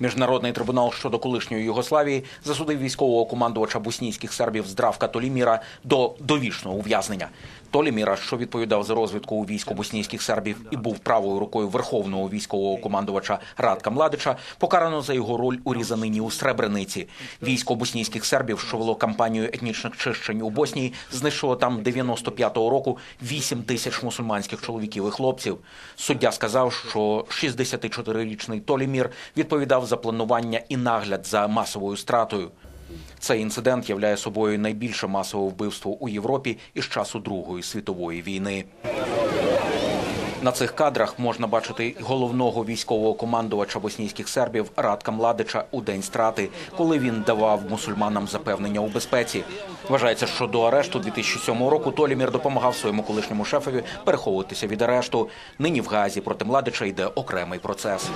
Міжнародний трибунал щодо колишньої Югославії засудив військового командувача боснійських сербів Здравка Толіміра до довічного ув'язнення. Толіміра, що відповідав за розвідку у війську боснійських сербів і був правою рукою верховного військового командувача Радка Младича, покарано за його роль у різанині у Сребрениці. Військо боснійських сербів, що вело кампанію етнічних чищень у Боснії, знищило там 95-го року 8 тисяч мусульманських чоловіків і хлопців. Суддя сказав, що 64-річний Толімір відповідав за планування і нагляд за масовою стратою. Цей інцидент являє собою найбільше масове вбивство у Європі із часу Другої світової війни. На цих кадрах можна бачити головного військового командувача боснійських сербів Радка Младича у день страти, коли він давав мусульманам запевнення у безпеці. Вважається, що до арешту 2007 року Толімір допомагав своєму колишньому шефові переховуватися від арешту. Нині в Газі проти Младича йде окремий процес.